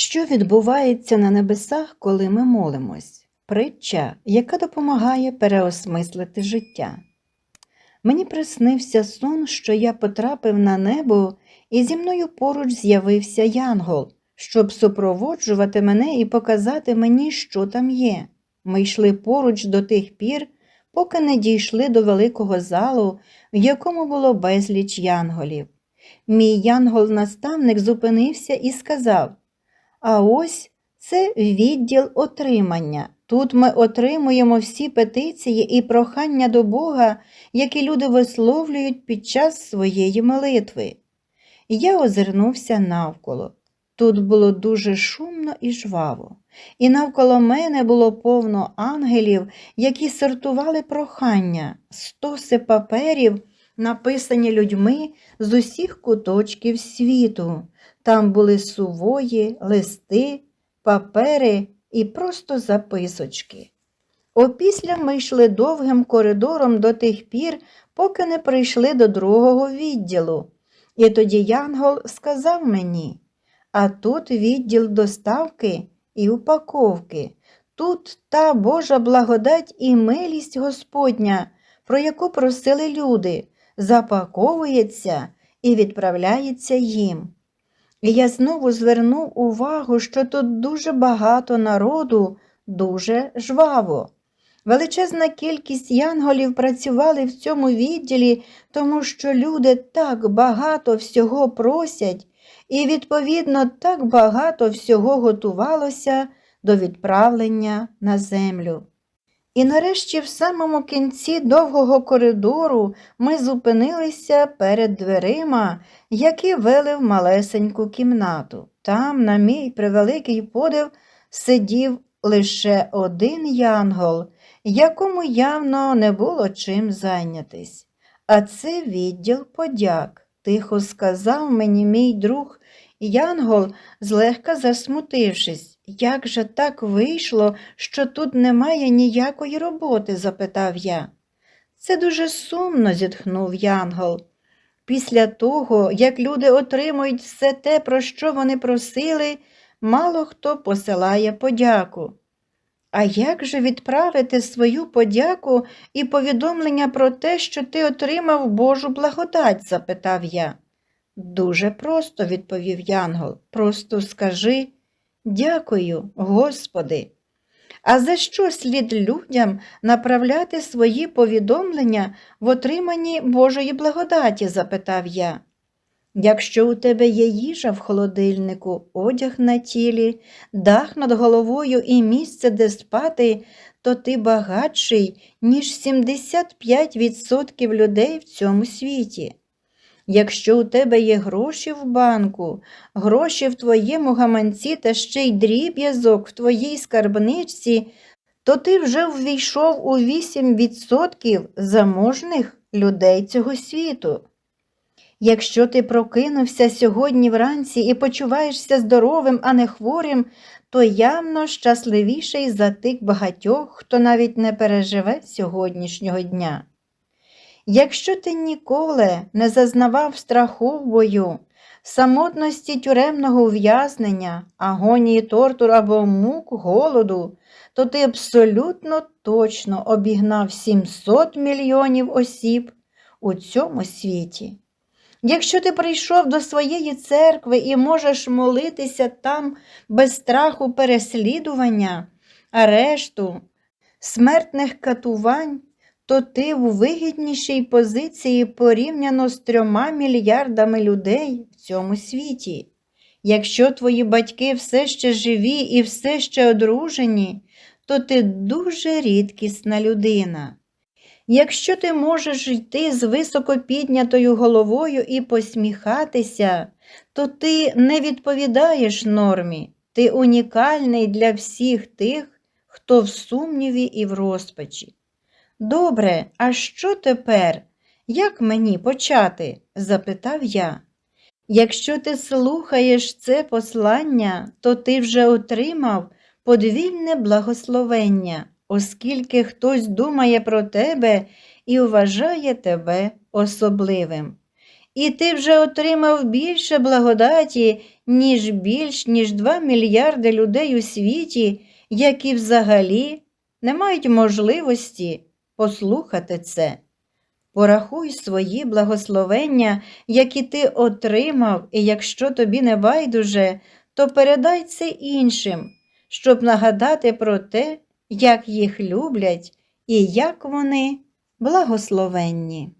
Що відбувається на небесах, коли ми молимось? Притча, яка допомагає переосмислити життя. Мені приснився сон, що я потрапив на небо, і зі мною поруч з'явився янгол, щоб супроводжувати мене і показати мені, що там є. Ми йшли поруч до тих пір, поки не дійшли до великого залу, в якому було безліч янголів. Мій янгол-наставник зупинився і сказав: А ось це відділ отримання. Тут ми отримуємо всі петиції і прохання до Бога, які люди висловлюють під час своєї молитви. Я озирнувся навколо. Тут було дуже шумно і жваво, і навколо мене було повно ангелів, які сортували прохання, стоси паперів, написані людьми з усіх куточків світу. Там були сувої, листи, папери і просто записочки. Опісля ми йшли довгим коридором до тих пір, поки не прийшли до другого відділу. І тоді Янгол сказав мені, а тут відділ доставки і упаковки. Тут та Божа благодать і милість Господня, про яку просили люди, запаковується і відправляється їм. Я знову звернув увагу, що тут дуже багато народу, дуже жваво. Величезна кількість янголів працювали в цьому відділі, тому що люди так багато всього просять, і, відповідно, так багато всього готувалося до відправлення на землю. І нарешті, в самому кінці довгого коридору, ми зупинилися перед дверима, які вели в малесеньку кімнату. Там, на мій превеликий подив, сидів лише один янгол, якому явно не було чим зайнятись. А це відділ подяк, тихо сказав мені мій друг Янгол, злегка засмутившись. Як же так вийшло, що тут немає ніякої роботи? запитав я. Це дуже сумно, зітхнув Янгол. Після того, як люди отримують все те, про що вони просили, мало хто посилає подяку. А як же відправити свою подяку і повідомлення про те, що ти отримав Божу благодать? запитав я. Дуже просто, відповів Янгол. Просто скажи дякую, Господи. А за що слід людям направляти свої повідомлення в отриманні Божої благодаті? запитав я. Якщо у тебе є їжа в холодильнику, одяг на тілі, дах над головою і місце, де спати, то ти багатший, ніж 75% людей в цьому світі. Якщо у тебе є гроші в банку, гроші в твоєму гаманці та ще й дріб'язок в твоїй скарбничці, то ти вже ввійшов у 8% заможних людей цього світу. Якщо ти прокинувся сьогодні вранці і почуваєшся здоровим, а не хворим, то явно щасливіший за тих багатьох, хто навіть не переживе сьогоднішнього дня. Якщо ти ніколи не зазнавав страху в бою, самотності тюремного ув'язнення, агонії тортур або мук голоду, то ти абсолютно точно обігнав 700 мільйонів осіб у цьому світі. Якщо ти прийшов до своєї церкви і можеш молитися там без страху переслідування, арешту, смертних катувань, то ти в вигіднішій позиції порівняно з трьома мільярдами людей в цьому світі. Якщо твої батьки все ще живі і все ще одружені, то ти дуже рідкісна людина. Якщо ти можеш йти з високо піднятою головою і посміхатися, то ти не відповідаєш нормі, ти унікальний для всіх тих, хто в сумніві і в розпачі. Добре, а що тепер? Як мені почати? запитав я. Якщо ти слухаєш це послання, то ти вже отримав подвійне благословення, оскільки хтось думає про тебе і вважає тебе особливим. і ти вже отримав більше благодаті, ніж більш ніж 2 мільярди людей у світі, які взагалі не мають можливості послухати це. Порахуй свої благословення, які ти отримав, і якщо тобі не байдуже, то передай це іншим, щоб нагадати про те, як їх люблять і як вони благословенні.